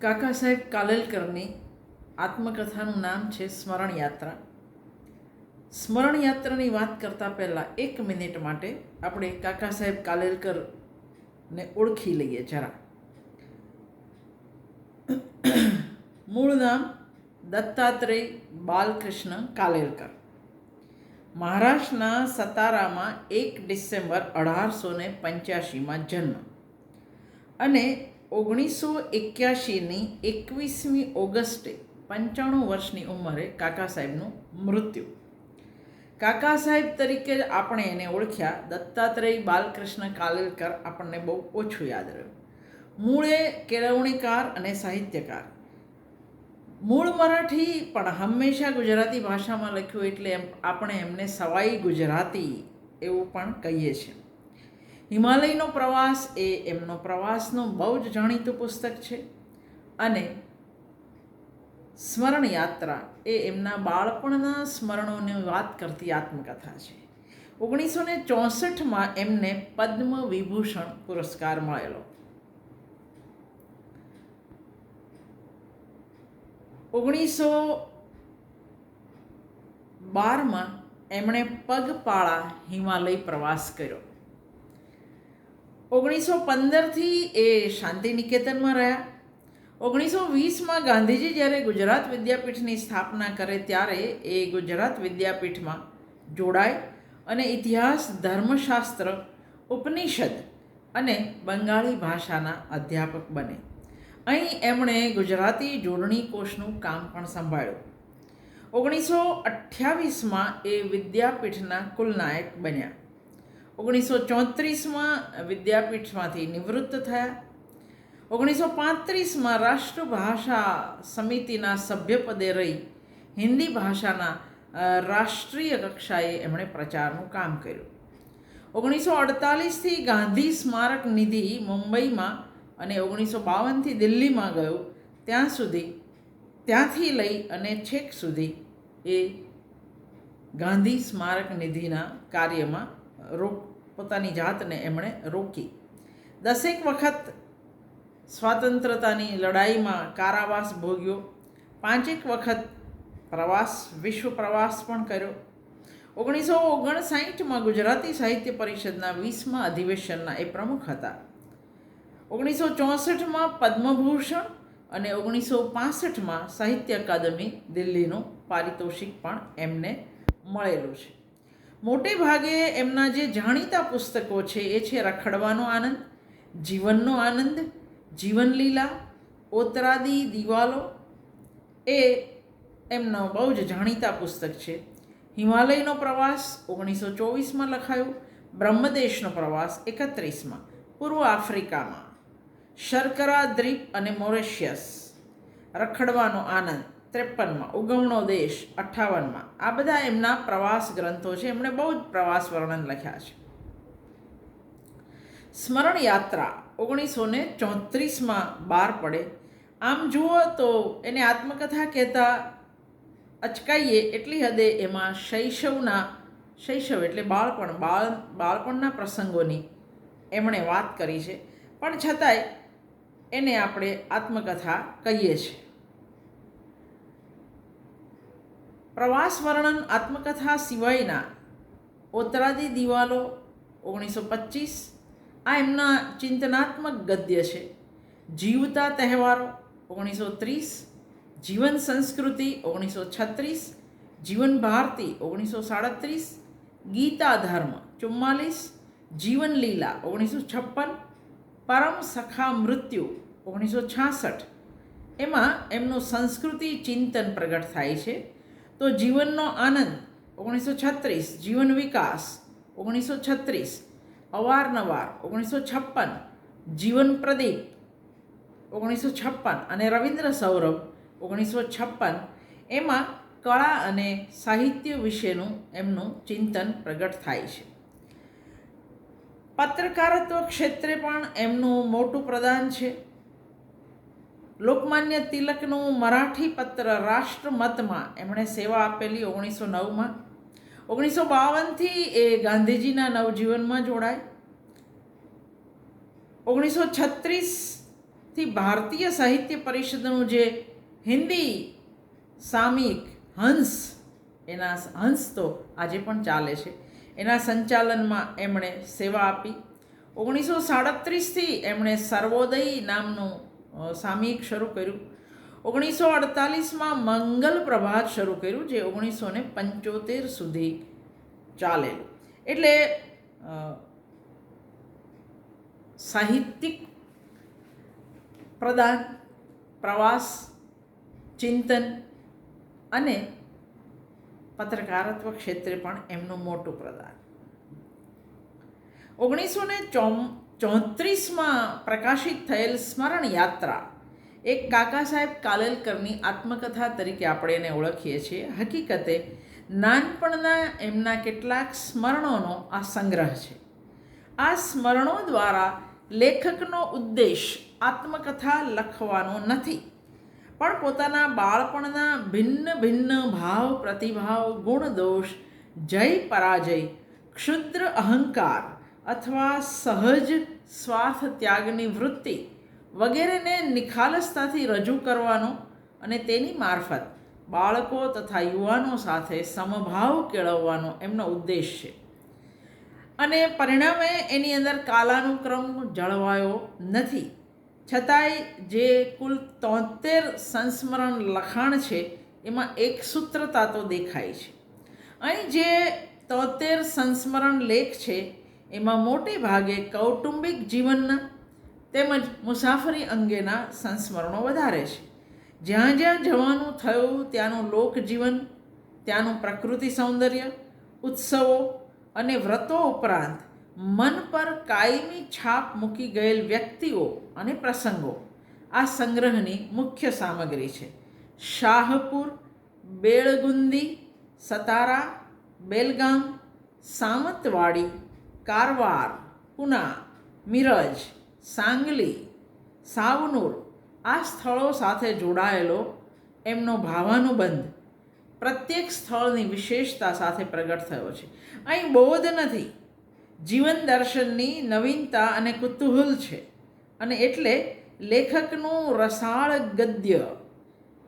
કાકા સાહેબ કાલેલકરની આત્મકથાનું નામ છે સ્મરણ યાત્રા સ્મરણ યાત્રાની વાત કરતાં પહેલાં એક મિનિટ માટે આપણે કાકા સાહેબ કાલેલકરને ઓળખી લઈએ જરા. મૂળ નામ દત્તાત્રેય બાલકૃષ્ણ કાલેલકર. મહારાષ્ટ્રના સતારામાં એક ડિસેમ્બર અઢારસો ને પંચ્યાસીમાં જન્મ. અને ઓગણીસો એક્યાસીની એકવીસમી ઓગસ્ટે પંચાણું વર્ષની ઉંમરે કાકા સાહેબનું મૃત્યુ. કાકા સાહેબ તરીકે આપણે એને ઓળખ્યા દત્તાત્રેય બાલકૃષ્ણ કાલેલકર આપણને બહુ ઓછું યાદ રહ્યું. મૂળે કેળવણીકાર અને સાહિત્યકાર. મૂળ મરાઠી પણ હંમેશા ગુજરાતી ભાષામાં લખ્યું એટલે એમ આપણે એમને સવાઈ ગુજરાતી એવું પણ કહીએ છીએ. હિમાલયનો પ્રવાસ એ એમનો પ્રવાસનું બહુ જ જાણીતું પુસ્તક છે. અને સ્મરણ યાત્રા એ એમના બાળપણના સ્મરણોની વાત કરતી આત્મકથા છે. ઓગણીસો ને ચોસઠમાં એમને પદ્મ વિભૂષણ પુરસ્કાર મળેલો. ઓગણીસો બારમાં એમણે પગપાળા હિમાલય પ્રવાસ કર્યો. ઓગણીસો પંદરથી એ શાંતિ નિકેતનમાં રહ્યા. ઓગણીસો વીસમાં ગાંધીજી જ્યારે ગુજરાત વિદ્યાપીઠની સ્થાપના કરે ત્યારે એ ગુજરાત વિદ્યાપીઠમાં જોડાય અને ઇતિહાસ, ધર્મશાસ્ત્ર, ઉપનિષદ અને બંગાળી ભાષાના અધ્યાપક બને. અહીં એમણે ગુજરાતી જોડણી કોષનું કામ પણ સંભાળ્યું. ઓગણીસો અઠ્યાવીસમાં એ વિદ્યાપીઠના કુલનાયક બન્યા. ઓગણીસો ચોત્રીસમાં વિદ્યાપીઠમાંથી નિવૃત્ત થયા. ઓગણીસો પાંત્રીસમાં રાષ્ટ્રભાષા સમિતિના સભ્યપદે રહી હિન્દી ભાષાના રાષ્ટ્રીય કક્ષાએ એમણે પ્રચારનું કામ કર્યું. ઓગણીસો અડતાલીસથી ગાંધી સ્મારક નિધિ મુંબઈમાં અને ઓગણીસો બાવનથી દિલ્હીમાં ગયો. ત્યાં સુધી, ત્યાંથી લઈ અને છેક સુધી એ ગાંધી સ્મારક નિધિના કાર્યમાં રોક પોતાની જાતને એમણે રોકી. દસેક વખત સ્વાતંત્રતાની લડાઈમાં કારાવાસ ભોગ્યો. પાંચેક વખત પ્રવાસ, વિશ્વ પ્રવાસ પણ કર્યો. ઓગણીસો ઓગણસાઠમાં ગુજરાતી સાહિત્ય પરિષદના વીસમા અધિવેશનના એ પ્રમુખ હતા. ઓગણીસો ચોસઠમાં પદ્મભૂષણ અને ઓગણીસો પાસઠમાં સાહિત્ય અકાદમી દિલ્હીનું પારિતોષિક પણ એમને મળેલું છે. મોટે ભાગે એમના જે જાણીતા પુસ્તકો છે, એ છે રખડવાનો આનંદ, જીવનનો આનંદ, જીવનલીલા, ઓતરાદી દિવાલો, એ એમનો બહુ જ જાણીતા પુસ્તક છે. હિમાલયનો પ્રવાસ ઓગણીસો ચોવીસમાં લખાયો, બ્રહ્મદેશનો પ્રવાસ એકત્રીસમાં, પૂર્વ આફ્રિકામાં. શર્કરા દ્વીપ અને મોરેશિયસ, રખડવાનો આનંદ. ત્રેપનમાં ઉગમણો દેશ, અઠ્ઠાવનમાં. આ બધા એમના પ્રવાસ ગ્રંથો છે. એમણે બહુ જ પ્રવાસ વર્ણન લખ્યા છે. સ્મરણ યાત્રા ઓગણીસો ને ચોત્રીસમાં બહાર પડે. આમ જુઓ તો એને આત્મકથા કહેતા અચકાઈએ એટલી હદે એમાં શૈશવના, શૈશવ એટલે બાળપણ, બાળ, બાળપણના પ્રસંગોની એમણે વાત કરી છે. પણ છતાંય એને આપણે આત્મકથા કહીએ છીએ. પ્રવાસ વર્ણન આત્મકથા સિવાયના ઓતરાદી દિવાલો ઓગણીસો પચીસ આ એમના ચિંતનાત્મક ગદ્ય છે. જીવતા તહેવારો ઓગણીસો ત્રીસ જીવન સંસ્કૃતિ ઓગણીસો છત્રીસ જીવન ભારતી ઓગણીસો સાડત્રીસ ગીતા ધર્મ ચુમ્માલીસ. જીવન લીલા ઓગણીસો છપ્પન પરમ સખા મૃત્યુ ઓગણીસો છાસઠ એમાં એમનું સંસ્કૃતિ ચિંતન પ્રગટ થાય છે. તો જીવનનો આનંદ, ઓગણીસો છત્રીસ. જીવન વિકાસ, ઓગણીસો છત્રીસ. અવારનવાર, ઓગણીસો છપ્પન. જીવન પ્રદીપ, ઓગણીસો છપ્પન. અને રવિન્દ્ર સૌરભ, ઓગણીસો છપ્પન. એમાં કળા અને સાહિત્ય વિશેનું એમનું ચિંતન પ્રગટ થાય છે. પત્રકારત્વ ક્ષેત્રે પણ એમનું મોટું પ્રદાન છે. લોકમાન્ય તિલકનું મરાઠી પત્ર રાષ્ટ્રમતમાં એમણે સેવા આપેલી ઓગણીસો નવમાં. ઓગણીસો બાવનથી એ ગાંધીજીના નવજીવનમાં જોડાય. ઓગણીસો છત્રીસથી ભારતીય સાહિત્ય પરિષદનું જે હિન્દી સામિક હંસ, એના હંસ તો આજે પણ ચાલે છે, એના સંચાલનમાં એમણે સેવા આપી. ઓગણીસો સાડત્રીસથી એમણે સર્વોદય નામનું સામયિક શરૂ કર્યું. ઓગણીસો અડતાલીસમાં મંગલ પ્રભાત શરૂ કર્યું, જે ઓગણીસો ને પંચોતેર સુધી ચાલેલું. એટલે સાહિત્યિક પ્રદાન, પ્રવાસ, ચિંતન અને પત્રકારત્વ ક્ષેત્રે પણ એમનું મોટું પ્રદાન. ઓગણીસો ને ચોમ ચોત્રીસમાં પ્રકાશિત થયેલ સ્મરણ યાત્રા. એક કાકા સાહેબ કાલેલકરની આત્મકથા તરીકે આપણે એને ઓળખીએ છીએ. હકીકતે નાનપણના એમના કેટલાક સ્મરણોનો આ સંગ્રહ છે. આ સ્મરણો દ્વારા લેખકનો ઉદ્દેશ આત્મકથા લખવાનો નથી, પણ પોતાના બાળપણના ભિન્ન ભિન્ન ભાવ, પ્રતિભાવ ગુણ દોષ જય પરાજય, ક્ષુદ્ર અહંકાર અથવા સહજ સ્વાર્થ ત્યાગની વૃત્તિ વગેરેને નિખાલસતાથી રજૂ કરવાનો અને તેની મારફત બાળકો તથા યુવાનો સાથે સમભાવ કેળવવાનો એમનો ઉદ્દેશ છે. અને પરિણામે એની અંદર કાલાનુક્રમ જળવાયો નથી. છતાંય જે કુલ તોતેર સંસ્મરણ લખાણ છે, એમાં એક સૂત્રતા તો દેખાય છે. અહીં જે તોતેર સંસ્મરણ લેખ છે એમાં મોટે ભાગે કૌટુંબિક જીવનના તેમજ મુસાફરી અંગેના સંસ્મરણો વધારે છે. જ્યાં જ્યાં જવાનું થયું, ત્યાંનું લોકજીવન, ત્યાંનું પ્રકૃતિ સૌંદર્ય, ઉત્સવો અને વ્રતો ઉપરાંત મન પર કાયમી છાપ મૂકી ગયેલ વ્યક્તિઓ અને પ્રસંગો. આ સંગ્રહની મુખ્ય સામગ્રી છે. શાહપુર, બેળગુંદી, સતારા, બેલગામ, સામતવાડી કારવાર, પુના, મિરજ, સાંગલી, સાવનુર આ સ્થળો સાથે જોડાયેલો એમનો ભાવાનુબંધ પ્રત્યેક સ્થળની વિશેષતા સાથે પ્રગટ થયો છે. અહીં બોધ નથી. જીવન દર્શનની નવીનતા અને કુતૂહલ છે અને એટલે લેખકનું રસાળ ગદ્ય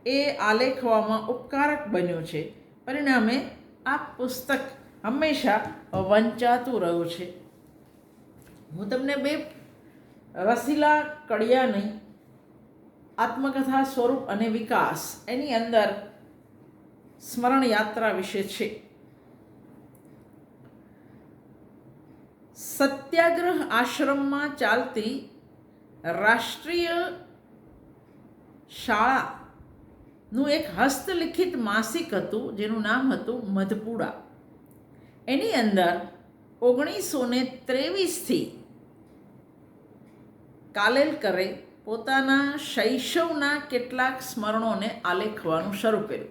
એ આલેખવામાં ઉપકારક બન્યું છે. પરિણામે આ પુસ્તક હંમેશા વંચાતું રહ્યું છે. હું તમને બે રસીલા કડિયાની આત્મકથા સ્વરૂપ અને વિકાસ એની અંદર સ્મરણ યાત્રા વિશે છે. સત્યાગ્રહ આશ્રમમાં ચાલતી રાષ્ટ્રીય શાળાનું એક હસ્તલિખિત માસિક હતું, જેનું નામ હતું મધપુડા એની અંદર ઓગણીસો ને ત્રેવીસથી કાલેલકરે પોતાના શૈશવના કેટલાક સ્મરણોને આલેખવાનું શરૂ કર્યું.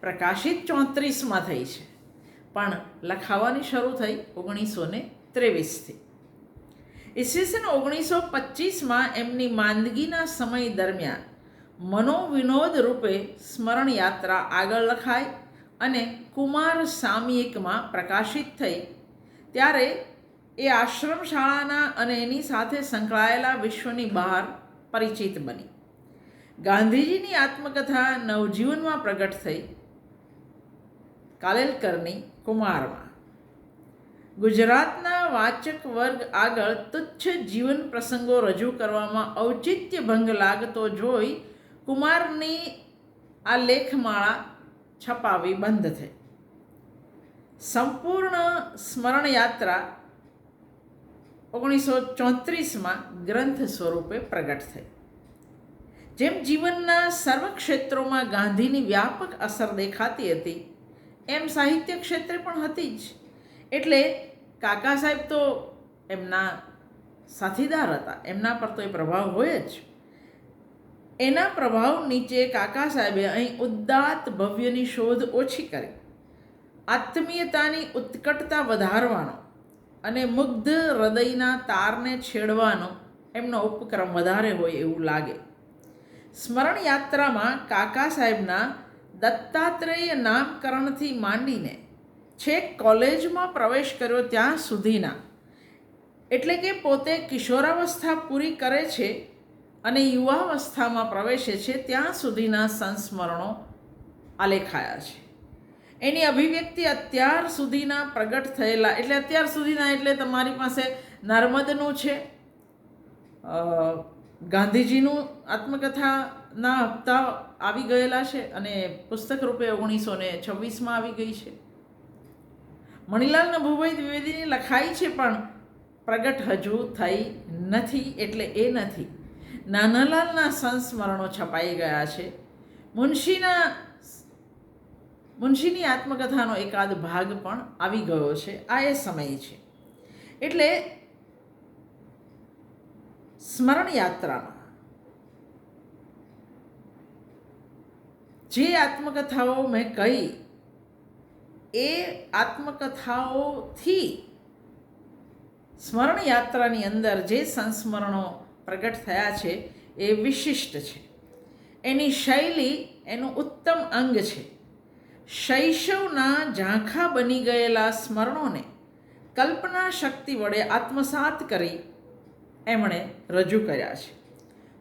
પ્રકાશિત ચોત્રીસમાં થઈ છે. પણ લખાવાની શરૂ થઈ ઓગણીસો ને ત્રેવીસથી. ઈસવીસન ઓગણીસો પચીસમાં એમની માંદગીના સમય દરમિયાન મનોવિનોદ રૂપે સ્મરણ યાત્રા આગળ લખાઈ અને કુમાર સામયિકમાં પ્રકાશિત થઈ. ત્યારે એ આશ્રમ શાળાના અને એની સાથે સંકળાયેલા વિશ્વની બહાર પરિચિત બની. ગાંધીજીની આત્મકથા નવજીવનમાં પ્રગટ થઈ. કાલેલકરની કુમારમાં. ગુજરાતના વાચક વર્ગ આગળ તુચ્છ જીવન પ્રસંગો રજૂ કરવામાં ઔચિત્ય ભંગ લાગતો જોઈ કુમારની આ લેખમાળા છપાવી બંધ થઈ. સંપૂર્ણ સ્મરણ યાત્રા ઓગણીસો ચોત્રીસમાં ગ્રંથ સ્વરૂપે પ્રગટ થઈ. જેમ જીવનના સર્વ ક્ષેત્રોમાં ગાંધીની વ્યાપક અસર દેખાતી હતી, એમ સાહિત્ય ક્ષેત્રે પણ હતી જ. એટલે કાકા સાહેબ તો એમના સાથીદાર હતા, એમના પર તો એ પ્રભાવ હોય જ. એના પ્રભાવ નીચે કાકા સાહેબે અહીં ઉદ્દાત ભવ્યની શોધ ઓછી કરી. આત્મીયતાની ઉત્કટતા વધારવાનો અને મુગ્ધ હૃદયના તારને છેડવાનો એમનો ઉપક્રમ વધારે હોય એવું લાગે. સ્મરણ યાત્રામાં કાકા સાહેબના દત્તાત્રેય નામકરણથી માંડીને છેક કોલેજમાં પ્રવેશ કર્યો ત્યાં સુધીના. એટલે કે પોતે કિશોરાવસ્થા પૂરી કરે છે અને યુવાવસ્થામાં પ્રવેશે છે, ત્યાં સુધીના સંસ્મરણો આલેખાયા છે. એની અભિવ્યક્તિ અત્યાર સુધીના પ્રગટ થયેલા, એટલે અત્યાર સુધીના એટલે તમારી પાસે નર્મદનું છે ગાંધીજીનું આત્મકથાના હપ્તા આવી ગયેલા છે અને પુસ્તક રૂપે ઓગણીસો ને છવ્વીસમાં આવી ગઈ છે. મણિલાલ નભુભાઈ દ્વિવેદીની લખાઈ છે, પણ પ્રગટ હજુ થઈ નથી, એટલે એ નથી. નાનાલાલના સંસ્મરણો છપાઈ ગયા છે. મુનશીના મુનશીની આત્મકથાનો એકાદ ભાગ પણ આવી ગયો છે. આ એ સમય છે. એટલે સ્મરણ યાત્રામાં જે આત્મકથાઓ મેં કહી, એ આત્મકથાઓથી સ્મરણ યાત્રાની અંદર જે સંસ્મરણો પ્રગટ થયા છે એ વિશિષ્ટ છે. એની શૈલી એનું ઉત્તમ અંગ છે. શૈશવના ઝાંખા બની ગયેલા સ્મરણોને કલ્પના શક્તિ વડે આત્મસાત કરી એમણે રજૂ કર્યા છે.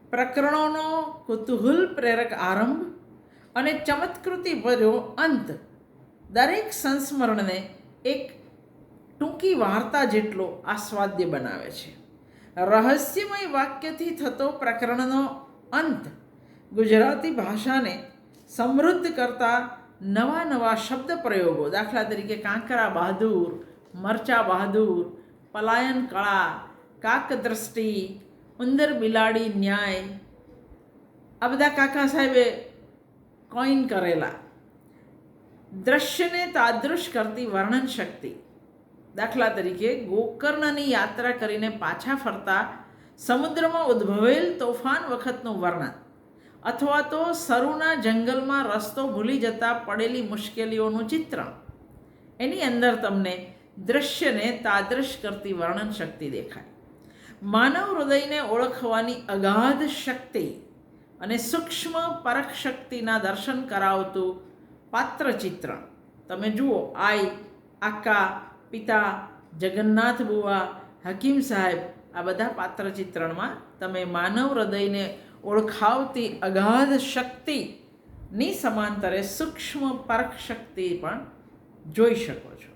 પ્રકરણોનો કુતૂહલ પ્રેરક આરંભ અને ચમત્કૃતિ ભર્યો અંત દરેક સંસ્મરણને એક ટૂંકી વાર્તા જેટલો આસ્વાદ્ય બનાવે છે. રહસ્યમય વાક્યથી થતો પ્રકરણનો અંત ગુજરાતી ભાષાને સમૃદ્ધ કરતા નવા નવા શબ્દ પ્રયોગો. દાખલા તરીકે કાંકરા બહાદુર, મરચા બહાદુર, પલાયન કળા, કાક દ્રષ્ટિ, ઉંદર બિલાડી ન્યાય. આ બધા કાકા સાહેબે કોઈન કરેલા. દ્રશ્યને તાદૃશ કરતી વર્ણન શક્તિ દાખલા તરીકે ગોકર્ણની યાત્રા કરીને પાછા ફરતા સમુદ્રમાં ઉદ્ભવેલ તોફાન વખતનું વર્ણન, અથવા તો સરુના જંગલમાં રસ્તો ભૂલી જતા પડેલી મુશ્કેલીઓનું ચિત્રણ. એની અંદર તમને દ્રશ્યને તાદૃશ કરતી વર્ણન શક્તિ દેખાય. માનવ હૃદયને ઓળખવાની અગાધ શક્તિ અને સૂક્ષ્મ પરખ શક્તિના દર્શન કરાવતું પાત્ર ચિત્રણ તમે જુઓ, આઈ, આકા પિતા જગન્નાથ બુવા, હકીમ સાહેબ, આ બધા પાત્ર ચિત્રણમાં તમે માનવ હૃદયને ઓળખાવતી અગાધ શક્તિની સમાંતરે સૂક્ષ્મ પરખ શક્તિ પણ જોઈ શકો છો.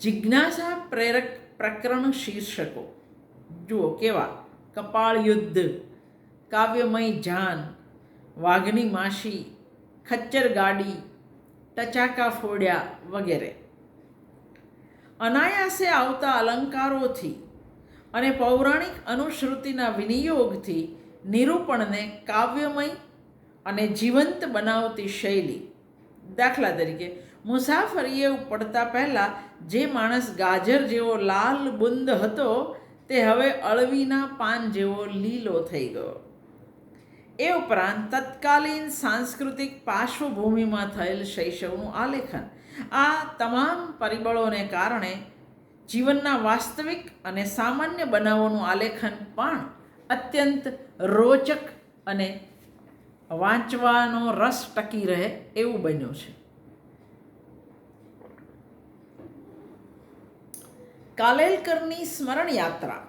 જિજ્ઞાસા પ્રેરક પ્રકરણ શીર્ષકો. જુઓ કેવા. કપાળ યુદ્ધ, કાવ્યમય જાન, વાઘની માસી, ખચ્ચર ગાડી ટચાકા ફોડ્યા વગેરે. અનાયાસે આવતા અલંકારોથી અને પૌરાણિક અનુશ્રુતિના વિનિયોગથી નિરૂપણને કાવ્યમય અને જીવંત બનાવતી શૈલી. દાખલા તરીકે, મુસાફરીએ પડતા પહેલાં જે માણસ ગાજર જેવો લાલ બુંદ હતો, તે હવે અળવીના પાન જેવો લીલો થઈ ગયો. એ ઉપરાંત તત્કાલીન સાંસ્કૃતિક પાર્શ્વભૂમિમાં થયેલ શૈશવનું આલેખન. આ તમામ પરિબળોને કારણે જીવનના વાસ્તવિક અને સામાન્ય બનાવોનું આલેખન પણ અત્યંત રોચક અને વાંચવાનો રસ ટકી રહે એવું બન્યું છે. કાલેલકરની સ્મરણ યાત્રા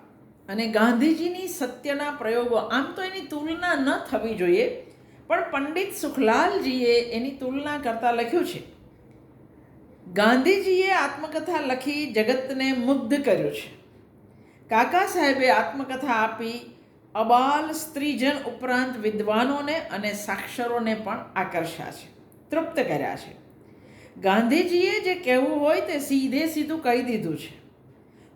અને ગાંધીજીની સત્યના પ્રયોગો, આમ તો એની તુલના ન થવી જોઈએ, પણ પંડિત સુખલાલજીએ એની તુલના કરતાં લખ્યું છે. ગાંધીજીએ આત્મકથા લખી જગતને મુગ્ધ કર્યું છે. કાકા સાહેબે આત્મકથા આપી અબાલ સ્ત્રીજન ઉપરાંત વિદ્વાનોને અને સાક્ષરોને પણ આકર્ષ્યા છે, તૃપ્ત કર્યા છે. ગાંધીજીએ જે કહેવું હોય તે સીધે સીધું કહી દીધું છે.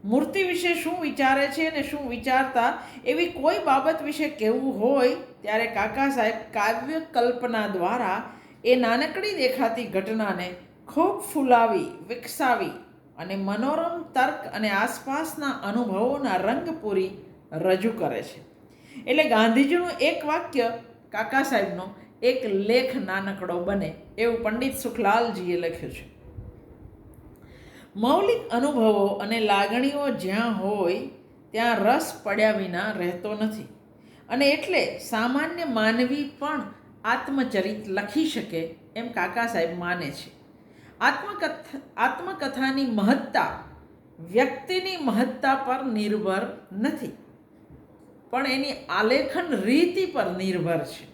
મૂર્તિ વિશે શું વિચારે છે અને શું વિચારતા એવી કોઈ બાબત વિશે કહેવું હોય, ત્યારે કાકા સાહેબ કાવ્ય કલ્પના દ્વારા એ નાનકડી દેખાતી ઘટનાને ખૂબ ફૂલાવી, વિકસાવી અને મનોરમ તર્ક અને આસપાસના અનુભવોના રંગ પૂરી રજૂ કરે છે. એટલે ગાંધીજીનું એક વાક્ય કાકા સાહેબનો એક લેખ નાનકડો બને એવું પંડિત સુખલાલજીએ લખ્યું છે. મૌલિક અનુભવો અને લાગણીઓ જ્યાં હોય, ત્યાં રસ પડ્યા વિના રહેતો નથી. અને એટલે સામાન્ય માનવી પણ આત્મચરિત લખી શકે એમ કાકા સાહેબ માને છે. આત્મકથા, આત્મકથાની મહત્તા વ્યક્તિની મહત્તા પર નિર્ભર નથી, પણ એની આલેખન રીતિ પર નિર્ભર છે.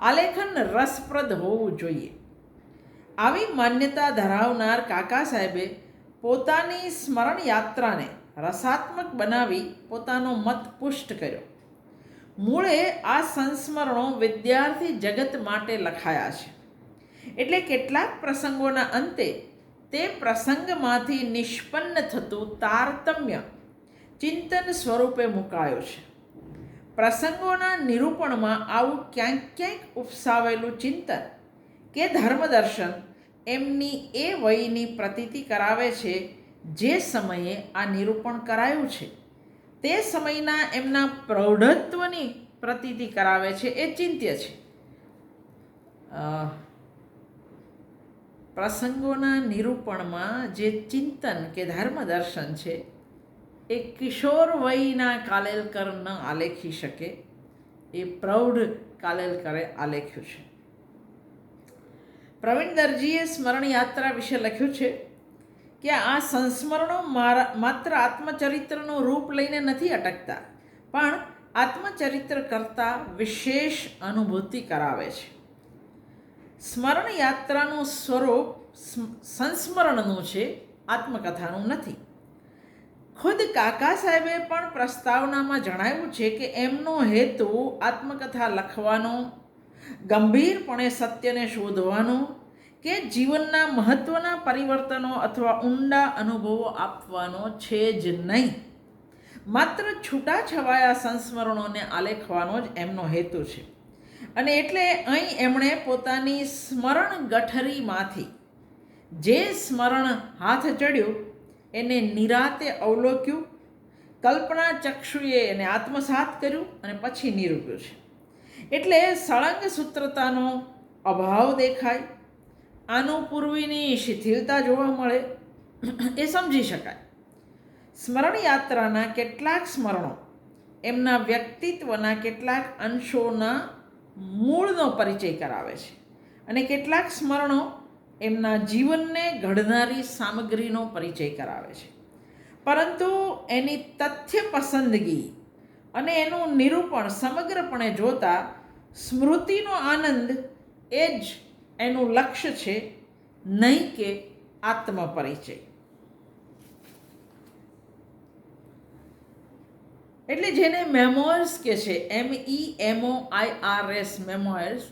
આલેખન રસપ્રદ હોવું જોઈએ. આવી માન્યતા ધરાવનાર કાકા સાહેબે પોતાની સ્મરણ યાત્રાને રસાત્મક બનાવી પોતાનો મત પુષ્ટ કર્યો. મૂળે આ સંસ્મરણો વિદ્યાર્થી જગત માટે લખાયા છે. એટલે કેટલાક પ્રસંગોના અંતે તે પ્રસંગમાંથી નિષ્પન્ન થતું તારતમ્ય ચિંતન સ્વરૂપે મુકાયો છે. પ્રસંગોના નિરૂપણમાં આવું ક્યાંક ક્યાંક ઉપસાવેલું ચિંતન કે ધર્મદર્શન એમની એ વયની પ્રતીતિ કરાવે છે જે સમયે આ નિરૂપણ કરાયું છે. તે સમયના એમના પ્રૌઢત્વની પ્રતીતિ કરાવે છે એ ચિંત્ય છે. પ્રસંગોના નિરૂપણમાં જે ચિંતન કે ધર્મદર્શન છે, એ કિશોર વયના કાલેલકર ન આલેખી શકે, એ પ્રૌઢ કાલેલકરે આલેખ્યું છે. પ્રવીણ દરજીએ સ્મરણ યાત્રા વિશે લખ્યું છે કે આ સંસ્મરણો મારા માત્ર આત્મચરિત્રનું રૂપ લઈને નથી અટકતા, પણ આત્મચરિત્ર કરતાં વિશેષ અનુભૂતિ કરાવે છે. સ્મરણ યાત્રાનું સ્વરૂપ સંસ્મરણનું છે, આત્મકથાનું નથી. ખુદ કાકા સાહેબે પણ પ્રસ્તાવનામાં જણાવ્યું છે કે એમનો હેતુ આત્મકથા લખવાનો ગંભીરપણે સત્યને શોધવાનું કે જીવનના મહત્ત્વના પરિવર્તનો અથવા ઊંડા અનુભવો આપવાનો છે જ નહીં. માત્ર છૂટાછવાયા સંસ્મરણોને આલેખવાનો જ એમનો હેતુ છે. અને એટલે અહીં એમણે પોતાની સ્મરણ ગઠરીમાંથી જે સ્મરણ હાથ ચડ્યું એને નિરાતે અવલોક્યું, કલ્પના ચક્ષુએ એને આત્મસાત કર્યું અને પછી નિરૂપ્યું છે. એટલે સળંગ સૂત્રતાનો અભાવ દેખાય, આનું પૂર્વીની શિથિલતા જોવા મળે, એ સમજી શકાય. સ્મરણ યાત્રાના કેટલાક સ્મરણો એમના વ્યક્તિત્વના કેટલાક અંશોના મૂળનો પરિચય કરાવે છે અને કેટલાક સ્મરણો એમના જીવનને ઘડનારી સામગ્રીનો પરિચય કરાવે છે. પરંતુ એની તથ્ય પસંદગી અને એનું નિરૂપણ સમગ્રપણે જોતા સ્મૃતિનો આનંદ એ જ એનું લક્ષ્ય છે, નહીં કે આત્મપરિચય. એટલે જેને મેમોર્સ કે છે M E MO I R S memoirs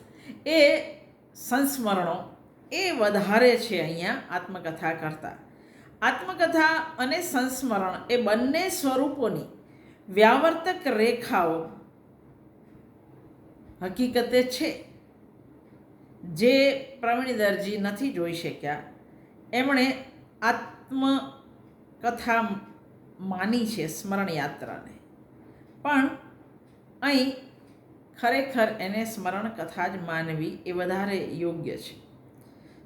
એ સંસ્મરણો એ વધારે છે અહીંયા આત્મકથા કરતાં. આત્મકથા અને સંસ્મરણ એ બંને સ્વરૂપોની વ્યાવર્તક રેખાઓ હકીકતે છે. જે પ્રવીણ દરજી નથી જોઈ શક્યા, એમણે આત્મકથા માની છે સ્મરણ યાત્રાને. પણ અહીં ખરેખર એને સ્મરણ કથા જ માનવી એ વધારે યોગ્ય છે.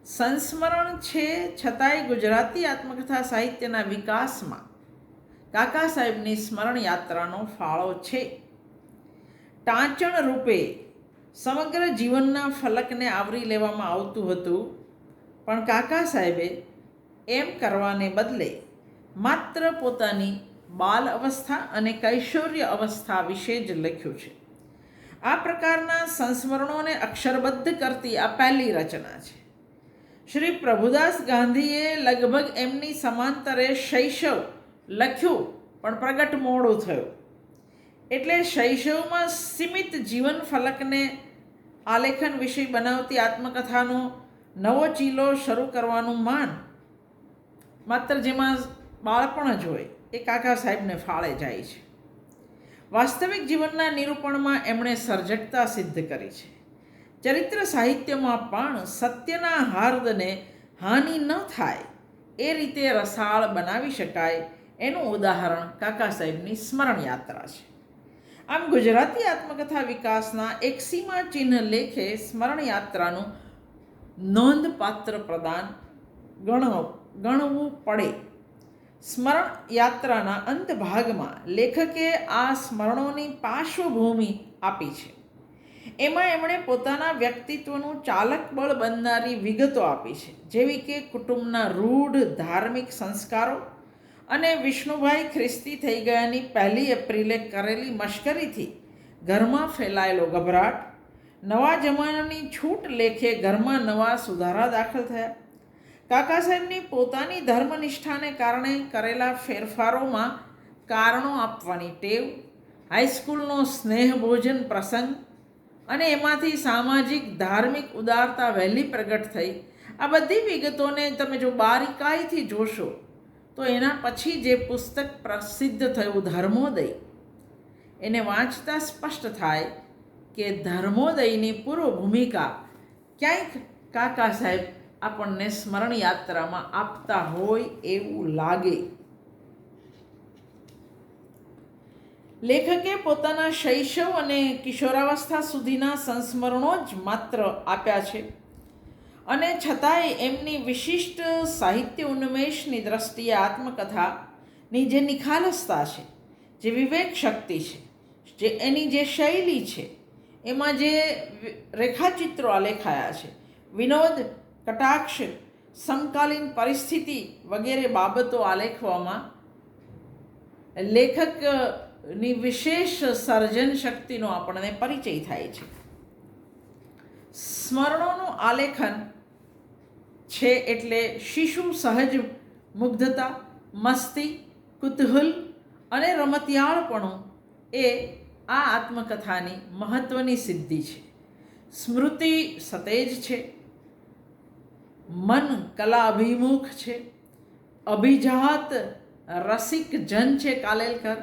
સંસ્મરણ છે છતાંય ગુજરાતી આત્મકથા સાહિત્યના વિકાસમાં કાકા સાહેબની સ્મરણ યાત્રાનો ફાળો છે. ટાંચણ રૂપે સમગ્ર જીવનના ફલકને આવરી લેવામાં આવતું હતું. પણ કાકા સાહેબે એમ કરવાને બદલે માત્ર પોતાની બાલ અવસ્થા અને કૈશોર્ય અવસ્થા વિશે જ લખ્યું છે. આ પ્રકારના સંસ્મરણોને અક્ષરબદ્ધ કરતી આ પહેલી રચના છે. શ્રી પ્રભુદાસ ગાંધીએ લગભગ એમની સમાંતરે શૈશવ લખ્યું, પણ પ્રગટ મોડું થયું. એટલે શૈશવમાં સીમિત જીવન ફલકને આલેખન વિષય બનાવતી આત્મકથાનો નવો ચીલો શરૂ કરવાનું માન. માત્ર જેમાં બાળપણ જ હોય, એ કાકા સાહેબને ફાળે જાય છે. વાસ્તવિક જીવનના નિરૂપણમાં એમણે સર્જકતા સિદ્ધ કરી છે. ચરિત્ર સાહિત્યમાં પણ સત્યના હાર્દને હાનિ ન થાય, એ રીતે રસાળ બનાવી શકાય, એનું ઉદાહરણ કાકા સાહેબની સ્મરણ યાત્રા છે. આમ ગુજરાતી આત્મકથા વિકાસના એક સીમા ચિહ્ન લેખે સ્મરણ યાત્રાનું નોંધપાત્ર પ્રદાન ગણવ, ગણવું પડે. સ્મરણ યાત્રાના અંત ભાગમાં લેખકે આ સ્મરણોની પાર્શ્વભૂમિ આપી છે. એમાં એમણે પોતાના વ્યક્તિત્વનું ચાલક બળ બનનારી વિગતો આપી છે, જેવી કે કુટુંબના રૂઢ ધાર્મિક સંસ્કારો અને વિષ્ણુભાઈ ખ્રિસ્તી થઈ ગયાની પહેલી એપ્રિલે કરેલી મશ્કરીથી ઘરમાં ફેલાયેલો ગભરાટ, નવા જમાનાની છૂટ લેખે ઘરમાં નવા સુધારા દાખલ થયા. કાકા સાહેબની પોતાની ધર્મનિષ્ઠાને કારણે કરેલા ફેરફારોમાં કારણો આપવાની ટેવ, હાઈસ્કૂલનો સ્નેહ ભોજન પ્રસંગ અને એમાંથી સામાજિક ધાર્મિક ઉદારતા વહેલી પ્રગટ થઈ. આ બધી વિગતોને તમે જો બારીકાઈથી જોશો તો એના પછી જે પુસ્તક પ્રસિદ્ધ થયું, ધર્મોદય, એને વાંચતા સ્પષ્ટ થાય કે ધર્મોદયની પૂર્વ ભૂમિકા ક્યાંક કાકા સાહેબ આપણને સ્મરણ યાત્રામાં આપતા હોય એવું લાગે. લેખકે પોતાના શૈશવ અને કિશોરાવસ્થા સુધીના સંસ્મરણો જ માત્ર આપ્યા છે. અને છતાંય એમની વિશિષ્ટ સાહિત્ય ઉન્મેષની દ્રષ્ટિએ આત્મકથાની જે નિખાલસતા છે, જે વિવેક શક્તિ છે, જે એની જે શૈલી છે, એમાં જે રેખાચિત્રો આલેખાયા છે, વિનોદ, કટાક્ષ, સમકાલીન પરિસ્થિતિ વગેરે બાબતો આલેખવામાં લેખકની વિશેષ સર્જન શક્તિનો આપણને પરિચય થાય છે. સ્મરણોનું આલેખન છે એટલે શિશુ સહજ મુગ્ધતા, મસ્તી, કુતૂહલ અને રમતિયાળપણું એ આ આત્મકથાની મહત્ત્વની સિદ્ધિ છે. સ્મૃતિ સતેજ છે, મન કલા અભિમુખ છે, અભિજાત રસિક જન છે કાલેલકર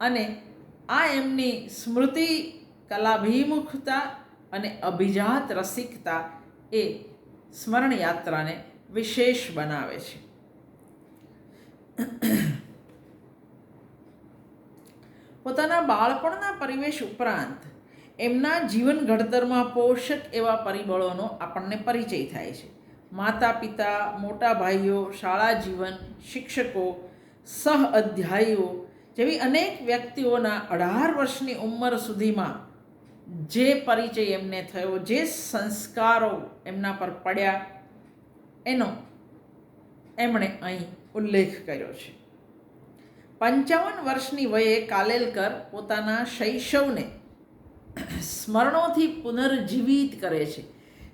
અને આ એમની સ્મૃતિ કલાભિમુખતા અને અભિજાત રસિકતા એ સ્મરણ યાત્રાને વિશેષ બનાવે છે. પોતાના બાળપણના પરિવેશ ઉપરાંત એમના જીવન ઘડતરમાં પોષક એવા પરિબળોનો આપણને પરિચય થાય છે. માતા પિતા મોટા ભાઈઓ, શાળા જીવન, શિક્ષકો સહ અધ્યાયીઓ જેવી અનેક વ્યક્તિઓના અઢાર વર્ષની ઉંમર સુધીમાં જે પરિચય એમને થયો, જે સંસ્કારો એમના પર પડ્યા, એનો એમણે અહીં ઉલ્લેખ કર્યો છે. પંચાવન વર્ષની વયે કાલેલકર પોતાના શૈશવને સ્મરણોથી પુનર્જીવિત કરે છે.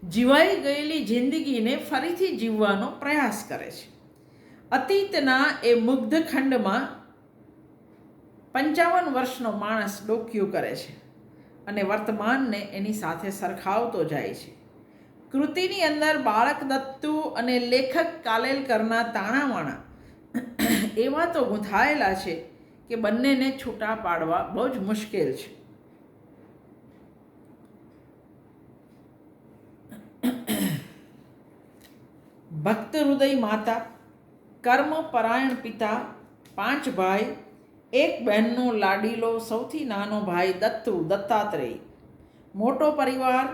જીવાઈ ગયેલી જિંદગીને ફરીથી જીવવાનો પ્રયાસ કરે છે. અતીતના એ મુગ્ધ ખંડમાં પંચાવન વર્ષનો માણસ ડોક્યું કરે છે. અને વર્તમાનને એની સાથે સરખાવતો જાય છે. કૃતિની અંદર બાળક દત્તુ અને લેખક કાલેલકરના તાણાવાણા એવા તો ગૂંથાયેલા છે કે બંનેને છૂટા પાડવા બહુ જ મુશ્કેલ છે. ભક્ત હૃદય માતા, કર્મ પરાયણ પિતા, પાંચ ભાઈ એક બહેનનો લાડીલો સૌથી નાનો ભાઈ દત્તુ દત્તાત્રેય. મોટો પરિવાર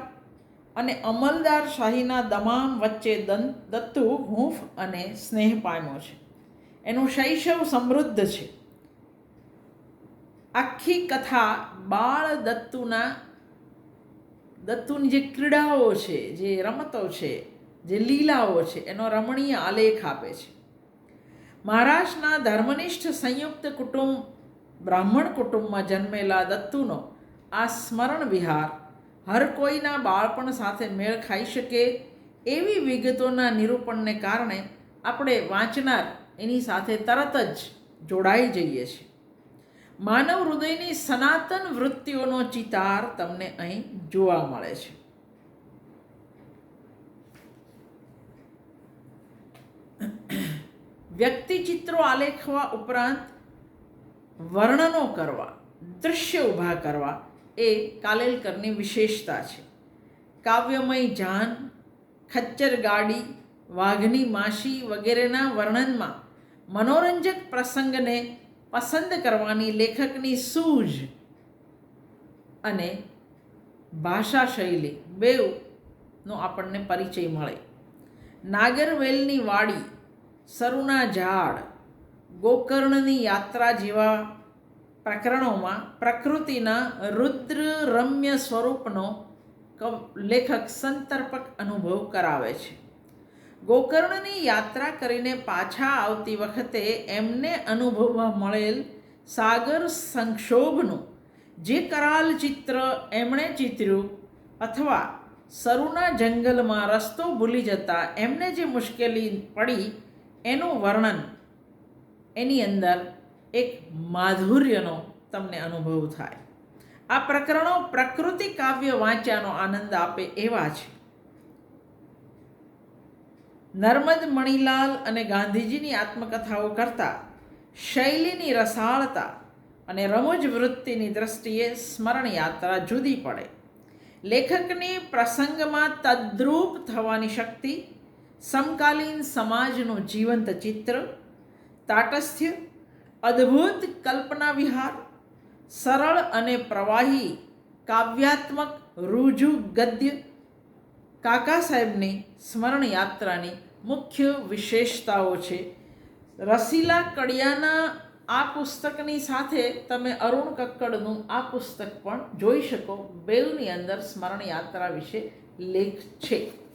અને અમલદાર શાહીના દમામ વચ્ચે દત્તુ હૂંફ અને સ્નેહ પામ્યો છે. એનું શૈશવ સમૃદ્ધ છે. આખી કથા બાળ દત્તુના, દત્તુની જે ક્રીડાઓ છે, જે રમતો છે, જે લીલાઓ છે, એનો રમણીય આલેખ આપે છે. મહારાષ્ટ્રના ધર્મનિષ્ઠ સંયુક્ત કુટુંબ, બ્રાહ્મણ કુટુંબમાં જન્મેલા દત્તુનો આ સ્મરણ વિહાર હર કોઈના બાળપણ સાથે મેળ ખાઈ શકે એવી વિગતોના નિરૂપણને કારણે આપણે વાંચનાર એની સાથે તરત જ જોડાઈ જઈએ છીએ. માનવ હૃદયની સનાતન વૃત્તિઓનો ચિતાર તમને અહીં જોવા મળે છે. વ્યક્તિચિત્રો આલેખવા ઉપરાંત વર્ણનો કરવા દૃશ્ય ઊભા કરવા એ કાલેલકરની વિશેષતા છે. કાવ્યમય જાન, ખચ્ચર ગાડી, વાઘની માસી વગેરેના વર્ણનમાં મનોરંજક પ્રસંગને પસંદ કરવાની લેખકની સૂઝ અને ભાષા શૈલી બેઉનો આપણને પરિચય મળે. નાગરવેલની વાડી સરુના ઝાડ ગોકર્ણની યાત્રા જેવા પ્રકરણોમાં પ્રકૃતિના રુદ્ર રમ્ય સ્વરૂપનો લેખક સંતર્પક અનુભવ કરાવે છે. ગોકર્ણની યાત્રા કરીને પાછા આવતી વખતે એમને અનુભવવા મળેલ સાગર સંક્ષોભનું જે કરાલ ચિત્ર એમણે ચિત્ર્યું અથવા સરુના જંગલમાં રસ્તો ભૂલી જતા એમને જે મુશ્કેલી પડી એનું વર્ણન એની અંદર એક માધુર્યનો તમને અનુભવ થાય. આ પ્રકરણો પ્રકૃતિ કાવ્ય વાંચ્યાનો આનંદ આપે એવા છે. નર્મદ મણિલાલ અને ગાંધીજીની આત્મકથાઓ કરતાં, શૈલીની રસાળતા અને રમૂજ વૃત્તિની દ્રષ્ટિએ સ્મરણ યાત્રા જુદી પડે. લેખકની પ્રસંગમાં તદ્રુપ થવાની શક્તિ સમકાલીન સમાજનું જીવંત ચિત્ર, તાટસ્થ્ય, અદ્ભુત કલ્પના વિહાર, સરળ અને પ્રવાહી કાવ્યાત્મક રૂજુ ગદ્ય કાકા સાહેબની સ્મરણ યાત્રાની મુખ્ય વિશેષતાઓ છે. રસીલા કડિયાના આ પુસ્તકની સાથે તમે અરુણ કક્કડનું આ પુસ્તક પણ જોઈ શકો. બેઉની અંદર સ્મરણ યાત્રા વિશે લેખ છે.